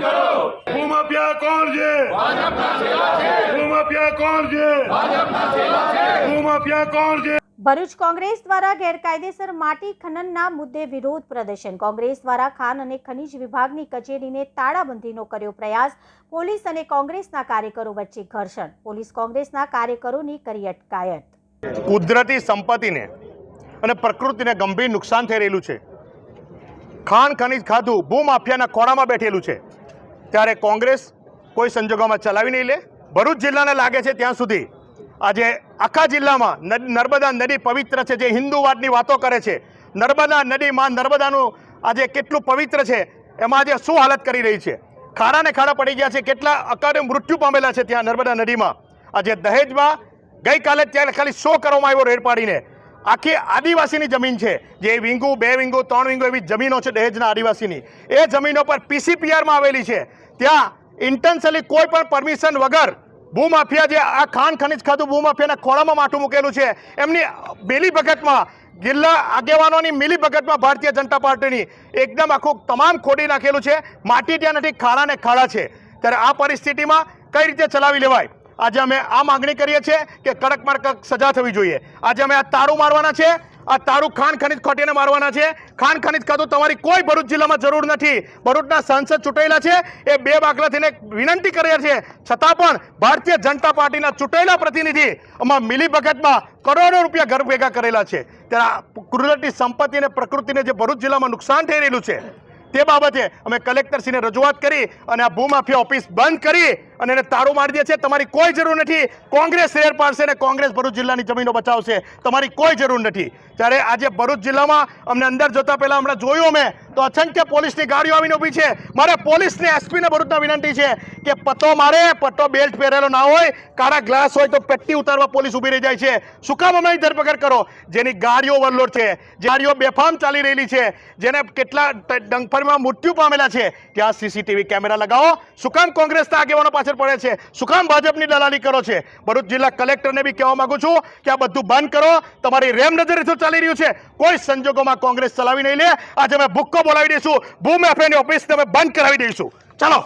ભૂમાફિયા કોણ છે? ભૂમાફિયા કોણ છે? ભૂમાફિયા કોણ છે? ભરૂચ કોંગ્રેસ દ્વારા ગેરકાયદેસર માટી ખનનના મુદ્દે વિરોધ પ્રદર્શન. કોંગ્રેસ દ્વારા ખાન અને ખનીજ વિભાગની કચેરીને તાળાબંધીનો કર્યો પ્રયાસ. પોલીસ અને કોંગ્રેસના કાર્યકરો વચ્ચે ઘર્ષણ. પોલીસ કોંગ્રેસના કાર્યકરોની કરી અટકાયત. કુદરતી સંપત્તિને અને પ્રકૃતિને ગંભીર નુકસાન થઈ રહેલું છે. ખાણ ખનીજ ખાધું ભૂમાફિયાના ખોળામાં બેઠેલું છે. ત્યારે કોંગ્રેસ કોઈ સંજોગોમાં ચલાવી નહીં લે. ભરૂચ જિલ્લાને લાગે છે ત્યાં સુધી આજે આખા જિલ્લામાં નદ- નર્મદા નદી પવિત્ર છે, જે હિન્દુવાદની વાતો કરે છે. નર્મદા નદીમાં નર્મદાનું આજે કેટલું પવિત્ર છે, એમાં આજે શું હાલત કરી રહી છે? ખાડા ને ખાડા પડી ગયા છે, કેટલા અકાળે મૃત્યુ પામેલા છે ત્યાં નર્મદા નદીમાં. આજે દહેજમાં ગઈકાલે ત્યારે ખાલી શો કરવામાં આવ્યો રેડ પાડીને. આખી આદિવાસીની જમીન છે. જે વિંગુ, બે વિંગુ, ત્રણ વિંગુ એવી જમીનો છે દહેજના આદિવાસીની. એ જમીનો પર પીસીપીઆરમાં આવેલી છે. ત્યાં ઇન્ટેન્શનલી કોઈ પણ પરમિશન વગર ભૂમાફિયા જે આ ખાણ ખનીજ ખાતું ભૂમાફિયાના ખોળામાં માથું મૂકેલું છે. એમની બેલી ભગતમાં જિલ્લા આગેવાનોની મિલી ભગતમાં ભારતીય જનતા પાર્ટીની એકદમ આખું તમામ ખોડી નાખેલું છે. માટી ત્યાં નથી ખાડા ને ખાડા છે. ત્યારે આ પરિસ્થિતિમાં કઈ રીતે ચલાવી લેવાય? આજે અમે આ માગણી કરીએ છીએ કે કડકમાં કડક સજા થવી જોઈએ. આજે અમે આ તારું મારવાના છે આ તારું ખાણ ખનીજ ખોટીને મારવાના છે ખાણ ખનીજ ખાતું તમારી કોઈ ભરૂચ જિલ્લામાં જરૂર નથી. ભરૂચના સાંસદ ચૂંટાયેલા છે, એ બે બાકલાથીને વિનંતી કરે છે. છતાં પણ ભારતીય જનતા પાર્ટીના ચૂંટાયેલા પ્રતિનિધિ આમાં મિલી ભગતમાં કરોડો રૂપિયા ઘર ભેગા કરેલા છે. ત્યારે કુદરતી સંપત્તિ અને પ્રકૃતિને જે ભરૂચ જિલ્લામાં નુકસાન થઈ રહેલું છે, તે બાબતે અમે કલેક્ટરશ્રીને રજૂઆત કરી અને આ ભૂમાફિયા ઓફિસ બંધ કરી અને એને તાળું મારી દે છે. તમારી કોઈ જરૂર નથી. કોંગ્રેસ શેર પાડશે અને કોંગ્રેસ ભરૂચ જિલ્લાની જમીનો બચાવશે. તમારી કોઈ જરૂર નથી. ત્યારે આજે ભરૂચ જિલ્લામાં અમને અંદર જતા પહેલા હમણાં જોયું અમે, તો અસંખ્ય પોલીસની ગાડીઓ આવીને ઊભી છે. મારે પોલીસને, એસપીને ભરૂચના વિનંતી છે કે પત્તો મારે પટ્ટો બેલ્ટ પહેરેલો ના હોય, કાળા ગ્લાસ હોય તો પેટ્ટી ઉતારવા પોલીસ ઊભી રહી જાય છે. શું કામ અમે ધરપકડ કરો? જેની ગાડીઓ ઓવરલોડ છે ગાડીઓ બેફામ ચાલી રહેલી છે, જેને કેટલા ટ- મૃત્યુ પામેલા છે. ત્યાં સીસીટીવી કેમેરા લગાવો. શું કામ કોંગ્રેસના આગેવાનો પાછળ પડે છે. શું કામ ભાજપની દલાલી કરો છે? ભરૂચ જિલ્લા કલેક્ટરને બી કહેવા માંગુ છું કે આ બધું બંધ કરો. તમારી રેમ નજર શું ચાલી રહ્યું છે. કોઈ સંજોગોમાં કોંગ્રેસ ચલાવી નહીં લે. આજે અમે ભૂક્કો બોલાવી દઈશું. ભૂમ એફએની ઓફિસને અમે બંધ કરાવી દઈશું. ચાલો.